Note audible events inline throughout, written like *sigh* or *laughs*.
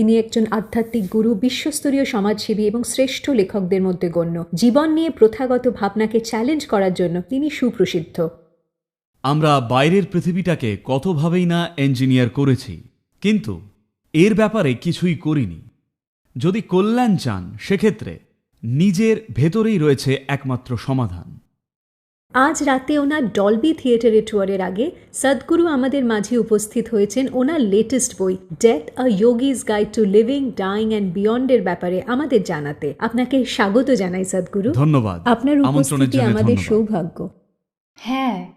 তিনি একজন আধ্যাত্মিক গুরু, বিশ্বস্তরীয় সমাজসেবী এবং শ্রেষ্ঠ লেখকদের মধ্যে গণ্য। জীবন নিয়ে প্রথাগত ভাবনাকে চ্যালেঞ্জ করার জন্য তিনি সুপ্রসিদ্ধ। আমরা বাইরের পৃথিবীটাকে কতভাবেই না ইঞ্জিনিয়ার করেছি, কিন্তু এর ব্যাপারে কিছুই করিনি। যদি কল্যাণ চান, সেক্ষেত্রে নিজের ভেতরেই রয়েছে একমাত্র সমাধান। আজ রাতে ওনার ডলবি থিয়েটারে টুয়ারের আগে সদ্গুরু আমাদের মাঝে উপস্থিত হয়েছেন ওনার লেটেস্ট বই death a yogi's guide to living dying and বিয়ন্ডের ব্যাপারে আমাদের জানাতে। আপনাকে স্বাগত জানাই সদ্গুরু। ধন্যবাদ। আপনার উপস্থিতি আমাদের সৌভাগ্য। হ্যাঁ।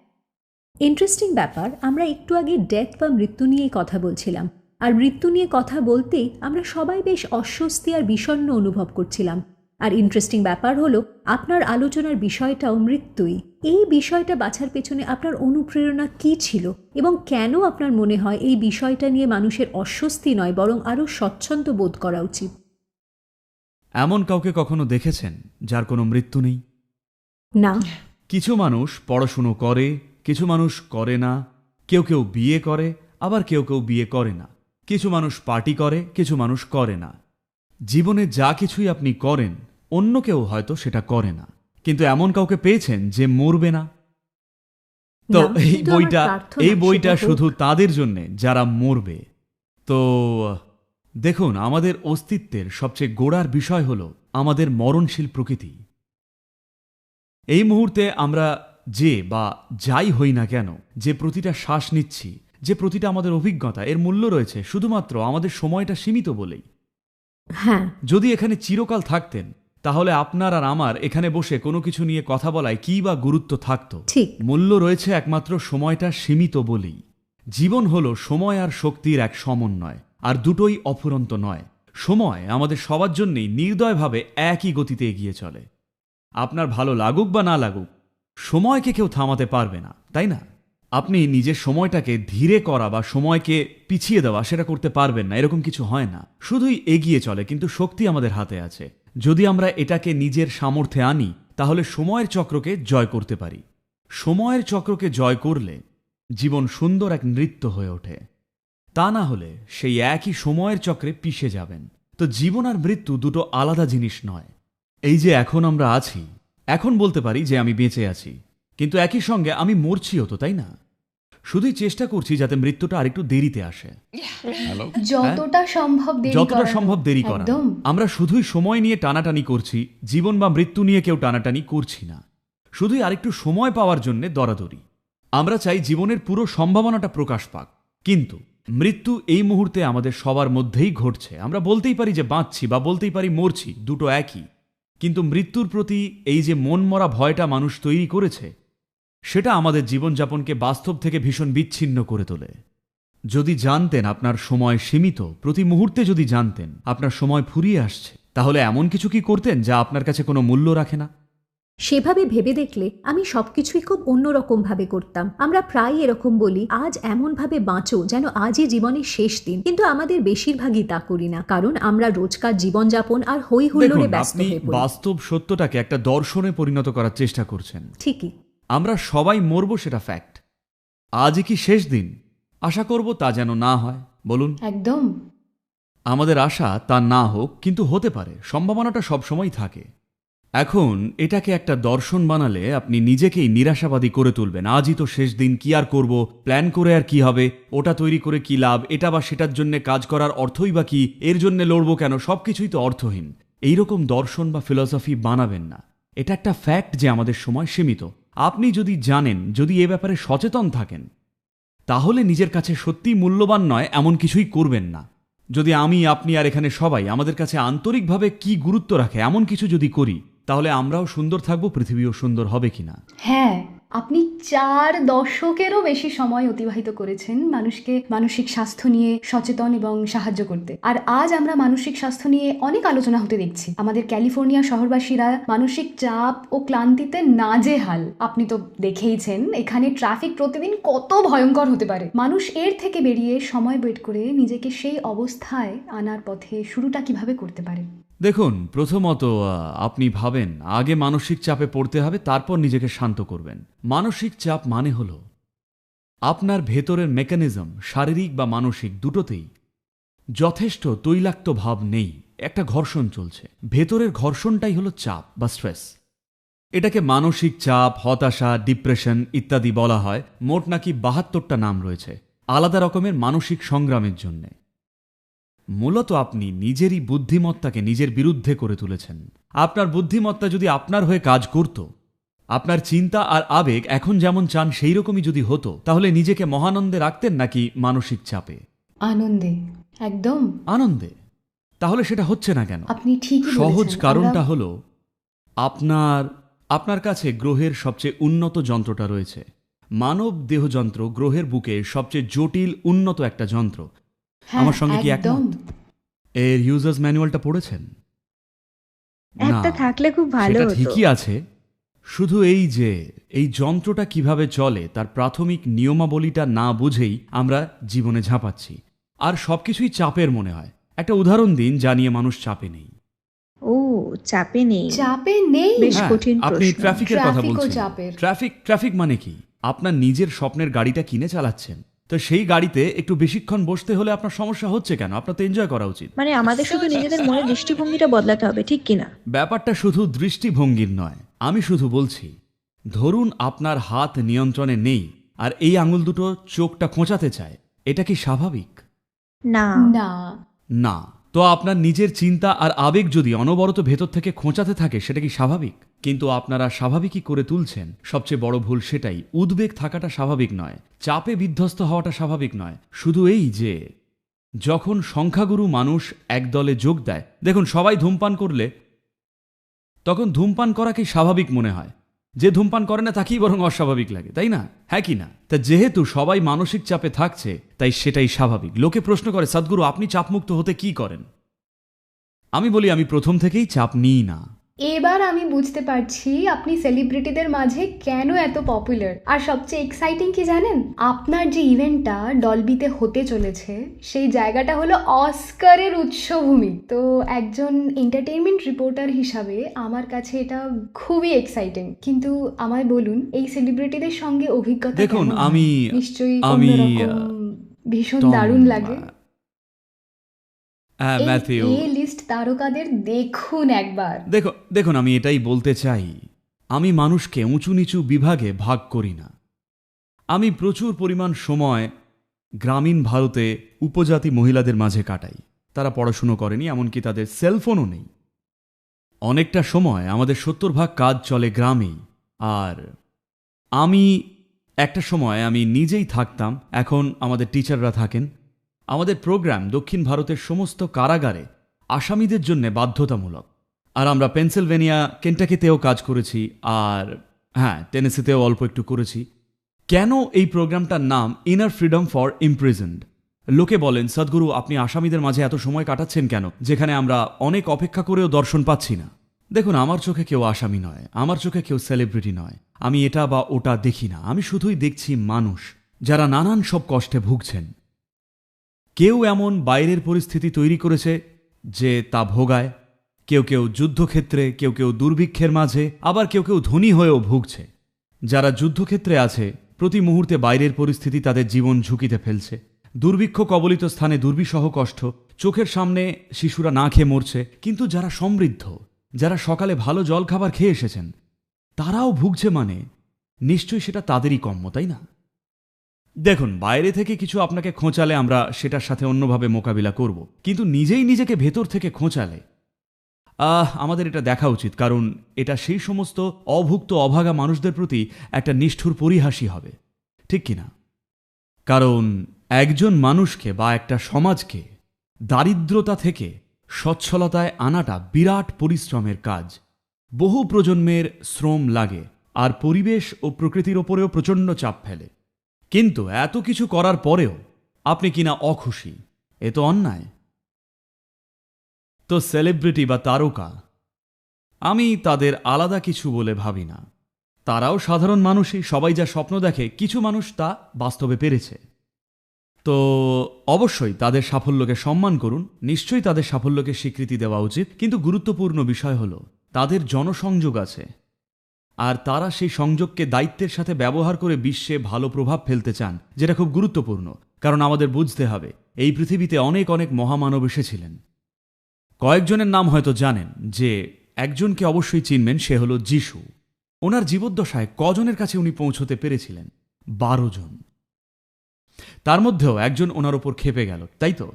ইন্টারেস্টিং ব্যাপার আমরা একটু আগে ডেথ বা মৃত্যু নিয়ে কথা বলছিলাম। আর মৃত্যু নিয়ে কথা বলতেই আমরা সবাই বেশ অস্বস্তি আর বিষণ্ণ অনুভব করছিলাম। আর ইন্টারেস্টিং ব্যাপার হলো আপনার আলোচনার বিষয়টাও মৃত্যুই। এই বিষয়টা বাছার পেছনে আপনার অনুপ্রেরণা কী ছিল? এবং কেন আপনার মনে হয় এই বিষয়টা নিয়ে মানুষের অস্বস্তি নয় বরং আরও স্বচ্ছন্দ বোধ করা উচিত? এমন কাউকে কখনো দেখেছেন যার কোনো মৃত্যু নেই? না। কিছু মানুষ পড়াশুনো করে কিছু মানুষ করে না কেউ কেউ বিয়ে করে আবার কেউ কেউ বিয়ে করে না। কিছু মানুষ পার্টি করে কিছু মানুষ করে না। জীবনে যা কিছুই আপনি করেন অন্য কেউ হয়তো সেটা করে না। কিন্তু এমন কাউকে পেয়েছেন যে মরবে না? তো এই বইটা এই বইটা শুধু তাদের জন্য যারা মরবে। তো দেখুন আমাদের অস্তিত্বের সবচেয়ে গোড়ার বিষয় হল আমাদের মরণশীল প্রকৃতি। এই মুহূর্তে আমরা যে বা যাই হই না কেন যে প্রতিটা শ্বাস নিচ্ছি যে প্রতিটা আমাদের অভিজ্ঞতা এর মূল্য রয়েছে শুধুমাত্র আমাদের সময়টা সীমিত বলেই। হ্যাঁ। যদি এখানে চিরকাল থাকতেন তাহলে আপনার আর আমার এখানে বসে কোনো কিছু নিয়ে কথা বলায় কি বা গুরুত্ব থাকতো? ঠিক। মূল্য রয়েছে একমাত্র সময়টা সীমিত বলেই। জীবন হলো সময় আর শক্তির এক সমন্বয় আর দুটোই অফুরন্ত নয়। সময় আমাদের সবার জন্যেই নির্দয়ভাবে একই গতিতে এগিয়ে চলে। আপনার ভালো লাগুক বা না লাগুক সময়কে কেউ থামাতে পারবে না তাই না? আপনি নিজের সময়টাকে ধীরে করা বা সময়কে পিছিয়ে দেওয়া সেটা করতে পারবেন না এরকম কিছু হয় না। শুধুই এগিয়ে চলে কিন্তু শক্তি আমাদের হাতে আছে। যদি আমরা এটাকে নিজের সামর্থ্যে আনি, তাহলে সময়ের চক্রকে জয় করতে পারি। সময়ের চক্রকে জয় করলে জীবন সুন্দর এক নৃত্য হয়ে ওঠে। তা না হলে সেই একই সময়ের চক্রে পিষে যাবেন। তো জীবন আর মৃত্যু দুটো আলাদা জিনিস নয়। এই যে এখন আমরা আছি, এখন বলতে পারি যে আমি বেঁচে আছি, কিন্তু একই সঙ্গে আমি মরছিও তো, তাই না? শুধুই চেষ্টা করছি যাতে মৃত্যুটা আরেকটু দেরিতে আসে। *laughs* যতটা সম্ভব দেরি যতটা। সম্ভব দেরি করা একদম। আমরা শুধুই সময় নিয়ে টানাটানি করছি জীবন বা মৃত্যু নিয়ে কেউ টানাটানি করছি না। শুধুই আরেকটু সময় পাওয়ার জন্য দরাদরি। আমরা চাই জীবনের পুরো সম্ভাবনাটা প্রকাশ পাক। কিন্তু মৃত্যু এই মুহূর্তে আমাদের সবার মধ্যেই ঘটছে। আমরা বলতেই পারি যে বাঁচছি বা বলতেই পারি মরছি দুটো একই। কিন্তু মৃত্যুর প্রতি এই যে মনমরা ভয়টা মানুষ তৈরি করেছে সেটা আমাদের জীবনযাপনকে বাস্তব থেকে ভীষণ বিচ্ছিন্ন করে তোলে। যদি জানতেন আপনার সময় সীমিত প্রতি মুহূর্তে যদি জানতেন আপনার সময় ফুরিয়ে আসছে তাহলে এমন কিছু কি করতেন যা আপনার কাছে কোনো মূল্য রাখে না? সেভাবে ভেবে দেখলে আমি সবকিছুই খুব অন্যরকম ভাবে করতাম। আমরা প্রায় এরকম বলি আজ এমনভাবে বাঁচো যেন আজই জীবনের শেষ দিন। কিন্তু আমাদের বেশিরভাগই তা করি না কারণ আমরা রোজকার জীবনযাপন আর হই হুল্লোড়ে ব্যস্ত হয়ে বাস্তব সত্যটাকে একটা দর্শনে পরিণত করার চেষ্টা করছেন। ঠিকই। আমরা সবাই মরব সেটা ফ্যাক্ট আজই কি শেষ দিন? আশা করব তা যেন না হয়। বলুন। একদম। আমাদের আশা তা না হোক কিন্তু হতে পারে। সম্ভাবনাটা সবসময় থাকে। এখন এটাকে একটা দর্শন বানালে আপনি নিজেকেই নিরাশাবাদী করে তুলবেন। আজই তো শেষ দিন কি আর করব? প্ল্যান করে আর কি হবে? ওটা তৈরি করে কি লাভ? এটা বা সেটার জন্য কাজ করার অর্থই বা কি? এর জন্য লড়ব কেন? সবকিছুই তো অর্থহীন। এইরকম দর্শন বা ফিলসফি বানাবেন না। এটা একটা ফ্যাক্ট যে আমাদের সময় সীমিত। আপনি যদি জানেন, যদি এ ব্যাপারে সচেতন থাকেন, তাহলে নিজের কাছে সত্যি মূল্যবান নয়, এমন কিছুই করবেন না। যদি আমি, আপনি আর এখানে সবাই আমাদের কাছে আন্তরিকভাবে কি গুরুত্ব রাখে, এমন কিছু যদি করি, তাহলে আমরাও সুন্দর থাকব, পৃথিবীও সুন্দর হবে কিনা? হ্যাঁ। আপনি চার দশকেরও বেশি সময় অতিবাহিত করেছেন মানুষকে মানসিক স্বাস্থ্য নিয়ে সচেতন এবং সাহায্য করতে। আর আজ আমরা মানসিক স্বাস্থ্য নিয়ে অনেক আলোচনা হতে দেখছি। আমাদের ক্যালিফোর্নিয়া শহরবাসীরা মানসিক চাপ ও ক্লান্তিতে নাজেহাল। আপনি তো দেখেইছেন, এখানে ট্রাফিক প্রতিদিন কত ভয়ঙ্কর হতে পারে। মানুষ এর থেকে বেরিয়ে সময় বের করে নিজেকে সেই অবস্থায় আনার পথে শুরুটা কীভাবে করতে পারে? দেখুন, প্রথমত আপনি ভাবেন, আগে মানসিক চাপে পড়তে হবে, তারপর নিজেকে শান্ত করবেন। মানসিক চাপ মানে হল, আপনার ভেতরের মেকানিজম, শারীরিক বা মানসিক দুটোতেই যথেষ্ট তৈলাক্ত ভাব নেই, একটা ঘর্ষণ চলছে। ভেতরের ঘর্ষণটাই হলো চাপ বা স্ট্রেস। এটাকে মানসিক চাপ, হতাশা, ডিপ্রেশন ইত্যাদি বলা হয়। মোট নাকি বাহাত্তরটা নাম রয়েছে, আলাদা রকমের মানসিক সংগ্রামের জন্যে। মূলত আপনি নিজেরই বুদ্ধিমত্তাকে নিজের বিরুদ্ধে করে তুলেছেন। আপনার বুদ্ধিমত্তা যদি আপনার হয়ে কাজ করত আপনার চিন্তা আর আবেগ এখন যেমন চান সেই রকমই যদি হতো তাহলে নিজেকে মহানন্দে রাখতেন নাকি মানসিক চাপে? আনন্দে একদম। আনন্দে? তাহলে সেটা হচ্ছে না কেন? আপনি ঠিক সহজ কারণটা হলো আপনার আপনার কাছে গ্রহের সবচেয়ে উন্নত যন্ত্রটা রয়েছে। মানব দেহযন্ত্র গ্রহের বুকে সবচেয়ে জটিল উন্নত একটা যন্ত্র। আমার সঙ্গে কি একদম। এর ইউজার্স ম্যানুয়ালটা পড়েছেন? একটা থাকলে খুব ভালো সেটা হতো। ঠিকই আছে। শুধু এই যে এই যন্ত্রটা কীভাবে চলে তার প্রাথমিক নিয়মাবলীটা না বুঝেই আমরা জীবনে ঝাঁপাচ্ছি। আর সবকিছুই চাপের মনে হয়। একটা উদাহরণ দিন জানিয়ে মানুষ চাপে নেই। ও চাপে নেই। চাপে নেই? বেশ হ্যাঁ, কঠিন আপনি ট্রাফিকের কথা বলছেন। ট্রাফিক ট্রাফিক মানে কি? আপনার নিজের স্বপ্নের গাড়িটা কিনে চালাচ্ছেন। তো সেই গাড়িতে একটু বেশিক্ষণ বসতে হলে আপনার সমস্যা হচ্ছে কেন? আপনার তো এনজয় করা উচিত। মানে আমাদের শুধু নিজেদের মনের দৃষ্টিভঙ্গিটা বদলাতে হবে ঠিক কিনা? ব্যাপারটা শুধু দৃষ্টিভঙ্গির নয় আমি শুধু বলছি ধরুন আপনার হাত নিয়ন্ত্রণে নেই আর এই আঙুল দুটো চোখটা খোঁচাতে চায় এটা কি স্বাভাবিক? না। না। না। তো আপনার নিজের চিন্তা আর আবেগ যদি অনবরত ভেতর থেকে খোঁচাতে থাকে, সেটা কি স্বাভাবিক? কিন্তু আপনারা স্বাভাবিকই করে তুলছেন। সবচেয়ে বড় ভুল সেটাই, উদ্বেগ থাকাটা স্বাভাবিক নয়, চাপে বিধ্বস্ত হওয়াটা স্বাভাবিক নয়। শুধু এই যে, যখন সংখ্যাগুরু মানুষ এক দলে যোগ দেয়, দেখুন সবাই ধূমপান করলে, তখন ধূমপান করাকেই স্বাভাবিক মনে হয়? যে ধূমপান করে না তাকেই বরং অস্বাভাবিক লাগে, তাই না? হ্যাঁ কি না? তা যেহেতু সবাই মানসিক চাপে থাকছে, তাই সেটাই স্বাভাবিক। লোকে প্রশ্ন করে, সদ্গুরু, আপনি চাপমুক্ত হতে কি করেন? আমি বলি, আমি প্রথম থেকেই চাপ নিই না। এবার আমি বুঝতে পারছি আপনি সেলিব্রিটিদের মাঝে কেন এত পপুলার আর সবচেয়ে এক্সাইটিং কি জানেন? আপনার যে ইভেন্টটা ডলবিতে হতে চলেছে সেই জায়গাটা হলো অস্কারের উৎসভূমি। তো একজন এন্টারটেনমেন্ট রিপোর্টার হিসাবে আমার কাছে এটা খুবই এক্সাইটিং কিন্তু আমায় বলুন এই সেলিব্রিটিদের সঙ্গে অভিজ্ঞতা দেখুন, আমি- নিশ্চয়ই আমি, ভীষণ দারুণ লাগে। হ্যাঁ ম্যাথিউ। তারকাদের দেখুন একবার। দেখো, দেখুন, আমি এটাই বলতে চাই। আমি মানুষকে উঁচু নিচু বিভাগে ভাগ করি না। আমি প্রচুর পরিমাণ সময় গ্রামীণ ভারতে উপজাতি মহিলাদের মাঝে কাটাই। তারা পড়াশুনো করেনি, এমনকি তাদের সেলফোনও নেই। অনেকটা সময় আমাদের সত্তর ভাগ কাজ চলে গ্রামেই। আর আমি একটা সময় আমি নিজেই থাকতাম, এখন আমাদের টিচাররা থাকেন। আমাদের প্রোগ্রাম দক্ষিণ ভারতের সমস্ত কারাগারে আসামিদের জন্য বাধ্যতামূলক। আর আমরা পেনসিলভেনিয়া, কেন্টাকিতেও কাজ করেছি, আর হ্যাঁ টেনেসিতেও অল্প একটু করেছি। কেন এই প্রোগ্রামটার নাম ইনার ফ্রিডম ফর ইমপ্রিজেন্ড লোকে বলেন, সদ্গুরু, আপনি আসামিদের মাঝে এত সময় কাটাচ্ছেন কেন? যেখানে আমরা অনেক অপেক্ষা করেও দর্শন পাচ্ছি না। দেখুন, আমার চোখে কেউ আসামি নয়, আমার চোখে কেউ সেলিব্রিটি নয়। আমি এটা বা ওটা দেখি না, আমি শুধুই দেখছি মানুষ, যারা নানান সব কষ্টে ভুগছেন। কেউ এমন বাইরের পরিস্থিতি তৈরি করেছে যে তা ভোগায়। কেউ কেউ যুদ্ধক্ষেত্রে, কেউ কেউ দুর্ভিক্ষের মাঝে, আবার কেউ কেউ ধনী হয়েও ভুগছে। যারা যুদ্ধক্ষেত্রে আছে, প্রতি মুহূর্তে বাইরের পরিস্থিতি তাদের জীবন ঝুঁকিতে ফেলছে। দুর্ভিক্ষ কবলিত স্থানে দুর্বিসহ কষ্ট, চোখের সামনে শিশুরা না খেয়ে মরছে, কিন্তু যারা সমৃদ্ধ, যারা সকালে ভালো জলখাবার খেয়ে এসেছেন, তারাও ভুগছে মানে নিশ্চয়ই সেটা তাদেরই কম্য তাই না? দেখুন, বাইরে থেকে কিছু আপনাকে খোঁচালে আমরা সেটার সাথে অন্যভাবে মোকাবিলা করব। কিন্তু নিজেই নিজেকে ভেতর থেকে খোঁচালে, আহ, আমাদের এটা দেখা উচিত, কারণ এটা সেই সমস্ত অভুক্ত, অভাগা মানুষদের প্রতি একটা নিষ্ঠুর পরিহাসই হবে। ঠিক কিনা কারণ একজন মানুষকে বা একটা সমাজকে দারিদ্রতা থেকে সচ্ছলতায় আনাটা বিরাট পরিশ্রমের কাজ। বহু প্রজন্মের শ্রম লাগে, আর পরিবেশ ও প্রকৃতির ওপরেও প্রচণ্ড চাপ ফেলে। কিন্তু এত কিছু করার পরেও আপনি কিনা অখুশি? এ তো অন্যায়। তো সেলিব্রিটি বা তারকা, আমি তাদের আলাদা কিছু বলে ভাবি না। তারাও সাধারণ মানুষই, সবাই যা স্বপ্ন দেখে, কিছু মানুষ তা বাস্তবে পেরেছে। তো অবশ্যই তাদের সাফল্যকে সম্মান করুন, নিশ্চয়ই তাদের সাফল্যকে স্বীকৃতি দেওয়া উচিত, কিন্তু গুরুত্বপূর্ণ বিষয় হল, তাদের জনসংযোগ আছে। আর তারা সেই সংযোগকে দায়িত্বের সাথে ব্যবহার করে বিশ্বে ভালো প্রভাব ফেলতে চান, যেটা খুব গুরুত্বপূর্ণ, কারণ আমাদের বুঝতে হবে, এই পৃথিবীতে অনেক অনেক মহামানব এসেছিলেন। কয়েকজনের নাম হয়তো জানেন যে, একজনকে অবশ্যই চিনবেন, সে হলো যিশু। ওনার জীবদ্দশায় কজনের কাছে উনি পৌঁছতে পেরেছিলেন? বারো জন। তার মধ্যেও একজন ওনার ওপর খেপে গেল, তাই তো?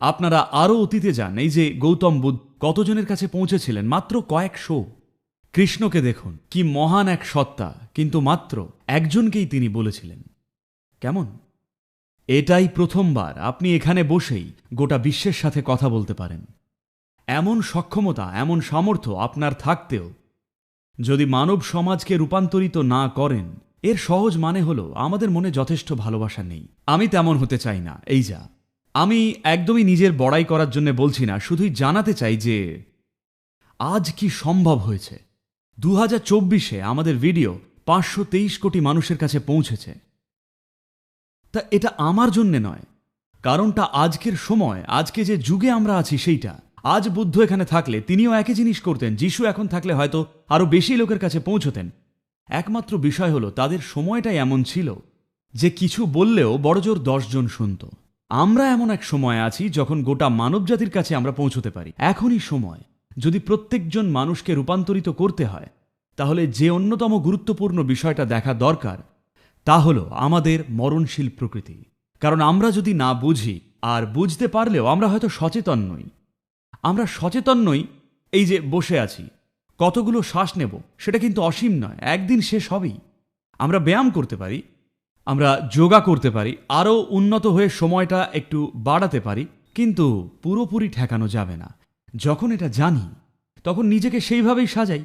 আপনারা আরও অতীতে যান। এই যে গৌতম বুদ্ধ কতজনের কাছে পৌঁছেছিলেন? মাত্র কয়েকশো। কৃষ্ণকে দেখুন, কি মহান এক সত্তা। কিন্তু মাত্র একজনকেই তিনি বলেছিলেন। কেমন? এটাই প্রথমবার। আপনি এখানে বসেই গোটা বিশ্বের সাথে কথা বলতে পারেন। এমন সক্ষমতা, এমন সামর্থ্য আপনার থাকতেও যদি মানব সমাজকে রূপান্তরিত না করেন, এর সহজ মানে হলো আমাদের মনে যথেষ্ট ভালোবাসা নেই। আমি তেমন হতে চাই না। এই যা। আমি একদমই নিজের বড়াই করার জন্য বলছি না, শুধুই জানাতে চাই যে আজ কি সম্ভব হয়েছে? দু হাজার চব্বিশে আমাদের ভিডিও পাঁচশো তেইশ কোটি মানুষের কাছে পৌঁছেছে। তা এটা আমার জন্যে নয়, কারণটা আজকের সময়, আজকে যে যুগে আমরা আছি সেইটা। আজ বুদ্ধ এখানে থাকলে, তিনিও একই জিনিস করতেন, যিশু এখন থাকলে হয়তো আরও বেশি লোকের কাছে পৌঁছতেন। একমাত্র বিষয় হলো, তাদের সময়টাই এমন ছিল যে কিছু বললেও বড়জোর দশজন শুনত। আমরা এমন এক সময় আছি যখন গোটা মানবজাতির কাছে আমরা পৌঁছতে পারি। এখনই সময়। যদি প্রত্যেকজন মানুষকে রূপান্তরিত করতে হয়, তাহলে যে অন্যতম গুরুত্বপূর্ণ বিষয়টা দেখা দরকার, তা হলো আমাদের মরণশীল প্রকৃতি। কারণ আমরা যদি না বুঝি আর বুঝতে পারলেও আমরা হয়তো সচেতন নই। আমরা সচেতন নই এই যে বসে আছি। কতগুলো শ্বাস নেব, সেটা কিন্তু অসীম নয়, একদিন শেষ হবেই। আমরা ব্যায়াম করতে পারি আমরা যোগা করতে পারি, আরও উন্নত হয়ে সময়টা একটু বাড়াতে পারি, কিন্তু পুরোপুরি ঠেকানো যাবে না। যখন এটা জানি, তখন নিজেকে সেইভাবেই সাজাই।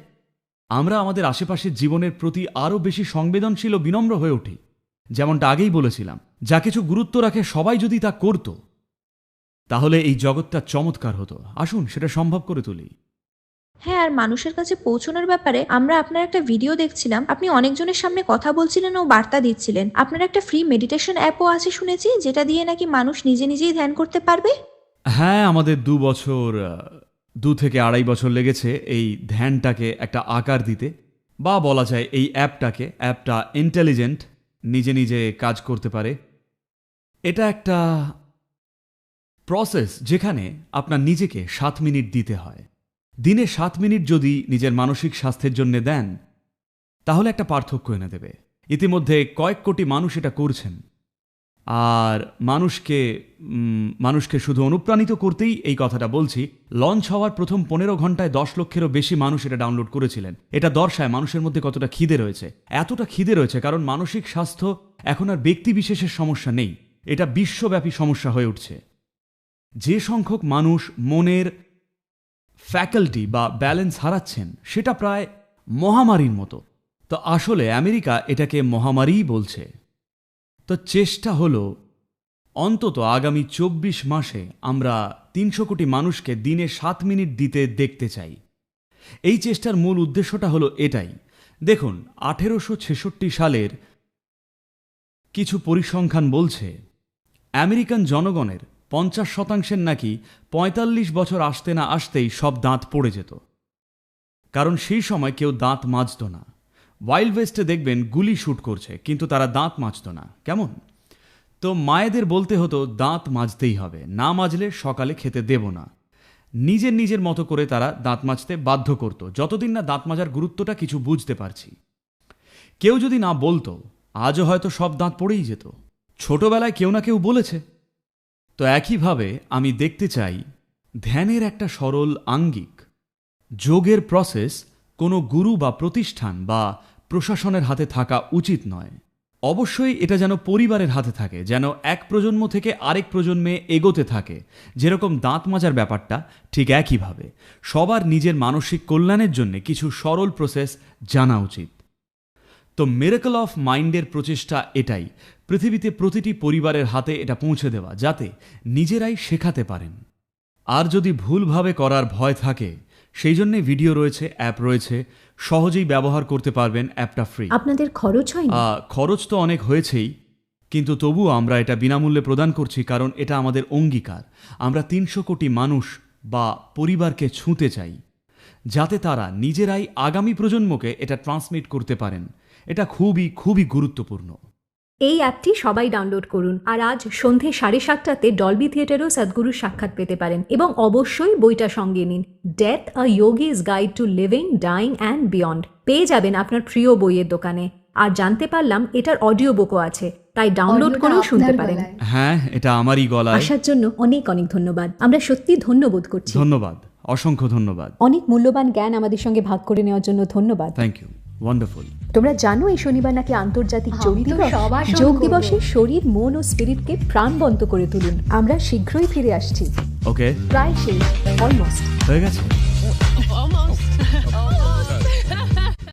আমরা আমাদের আশেপাশের জীবনের প্রতি আরও বেশি সংবেদনশীল ও বিনম্র হয়ে উঠি, যেমনটা আগেই বলেছিলাম, যা কিছু গুরুত্ব রাখে সবাই যদি তা করত, তাহলে এই জগৎটা চমৎকার হতো। আসুন, সেটা সম্ভব করে তুলি। হ্যাঁ আর মানুষের কাছে পৌঁছানোর ব্যাপারে আমরা আপনার একটা ভিডিও দেখছিলাম। আপনি অনেকজনের সামনে কথা বলছিলেন ও বার্তা দিচ্ছিলেন। আপনার একটা ফ্রি মেডিটেশন অ্যাপও আছে শুনেছি, যেটা দিয়ে নাকি মানুষ নিজে নিজেই ধ্যান করতে পারবে? হ্যাঁ আমাদের দু বছর দু থেকে আড়াই বছর লেগেছে এই ধ্যানটাকে একটা আকার দিতে, বা বলা যায় এই অ্যাপটাকে, অ্যাপটা ইন্টেলিজেন্ট নিজে নিজে কাজ করতে পারে। এটা একটা প্রসেস যেখানে আপনার নিজেকে সাত মিনিট দিতে হয়। দিনে সাত মিনিট যদি নিজের মানসিক স্বাস্থ্যের জন্য দেন, তাহলে একটা পার্থক্য এনে দেবে। ইতিমধ্যে কয়েক কোটি মানুষ এটা করছেন। আর মানুষকে মানুষকে শুধু অনুপ্রাণিত করতেই এই কথাটা বলছি, লঞ্চ হওয়ার প্রথম পনেরো ঘন্টায় দশ লক্ষেরও বেশি মানুষ এটা ডাউনলোড করেছিলেন। এটা দর্শায় মানুষের মধ্যে কতটা খিদে রয়েছে? এতটা খিদে রয়েছে কারণ মানসিক স্বাস্থ্য এখন আর ব্যক্তি বিশেষের সমস্যা নেই। এটা বিশ্বব্যাপী সমস্যা হয়ে উঠছে। যে সংখ্যক মানুষ মনের ফ্যাকাল্টি বা ব্যালেন্স হারাচ্ছেন, সেটা প্রায় মহামারীর মতো। তো আসলে আমেরিকা এটাকে মহামারীই বলছে। তো চেষ্টা হলো, অন্তত আগামী চব্বিশ মাসে আমরা তিনশো কোটি মানুষকে দিনে সাত মিনিট দিতে দেখতে চাই। এই চেষ্টার মূল উদ্দেশ্যটা হলো এটাই। দেখুন, আঠেরোশো ছেষট্টি সালের কিছু পরিসংখ্যান বলছে, আমেরিকান জনগণের পঞ্চাশ শতাংশের নাকি পঁয়তাল্লিশ বছর আসতে না আসতেই সব দাঁত পড়ে যেত। কারণ সেই সময় কেউ দাঁত মাজত না। ওয়াইল্ড ওয়েস্টে দেখবেন গুলি শ্যুট করছে, কিন্তু তারা দাঁত মাজত না। কেমন? তো মায়েদের বলতে হতো, দাঁত মাজতেই হবে। না মাজলে সকালে খেতে দেব না। নিজের নিজের মতো করে তারা দাঁত মাজতে বাধ্য করত। যতদিন না দাঁত মাজার গুরুত্বটা কিছু বুঝতে পারছি। কেউ যদি না বলতো, আজও হয়তো সব দাঁত পড়েই যেত। ছোটবেলায় কেউ না কেউ বলেছে। তো একইভাবে আমি দেখতে চাই ধ্যানের একটা সরল আঙ্গিক। যোগের প্রসেস কোনো গুরু বা প্রতিষ্ঠান বা প্রশাসনের হাতে থাকা উচিত নয়। অবশ্যই এটা যেন পরিবারের হাতে থাকে, যেন এক প্রজন্ম থেকে আরেক প্রজন্মে এগোতে থাকে। যেরকম দাঁত মাজার ব্যাপারটা, ঠিক একইভাবে। সবার নিজের মানসিক কল্যাণের জন্য কিছু সরল প্রসেস জানা উচিত। তো মেরেকল অফ মাইন্ডের প্রচেষ্টা এটাই। পৃথিবীতে প্রতিটি পরিবারের হাতে এটা পৌঁছে দেওয়া যাতে নিজেরাই শেখাতে পারেন। আর যদি ভুলভাবে করার ভয় থাকে সেই জন্যে ভিডিও রয়েছে অ্যাপ রয়েছে। সহজেই ব্যবহার করতে পারবেন অ্যাপটা ফ্রি আপনাদের খরচ আহ, খরচ তো অনেক হয়েছেই কিন্তু তবুও আমরা এটা বিনামূল্যে প্রদান করছি কারণ এটা আমাদের অঙ্গীকার। আমরা তিনশো কোটি মানুষ বা পরিবারকে ছুঁতে চাই যাতে তারা নিজেরাই আগামী প্রজন্মকে এটা ট্রান্সমিট করতে পারেন। এটা খুবই খুবই গুরুত্বপূর্ণ। এই অ্যাপটি সবাই ডাউনলোড করুন আর আজ সন্ধে সাড়ে সাতটাতে ডলবি থিয়েটারেও সদ্গুরুর সাক্ষাৎ পেতে পারেন এবং অবশ্যই বইটা সঙ্গে নিন। Death a yogi's guide to living dying and beyond পেয়ে যাবেন আপনার প্রিয় বইয়ের দোকানে। আর জানতে পারলাম এটার অডিও বুকও আছে তাই ডাউনলোড করেও শুনতে পারেন। হ্যাঁ এটা আমারই গলায়। আসার জন্য অনেক অনেক ধন্যবাদ। আমরা সত্যি ধন্যবোধ করছি। ধন্যবাদ অসংখ্য ধন্যবাদ। অনেক মূল্যবান জ্ঞান আমাদের সঙ্গে ভাগ করে নেওয়ার জন্য ধন্যবাদ। থ্যাংক ইউ ওয়ান্ডারফুল তোমরা জানো এই শনিবার নাকি আন্তর্জাতিক যোগ দিবস? যোগ দিবসে শরীর মন ও স্পিরিটকে প্রাণবন্ত করে তুলুন। আমরা শীঘ্রই ফিরে আসছি। ওকে প্রায় শেষ অলমোস্ট হয়ে গেছে?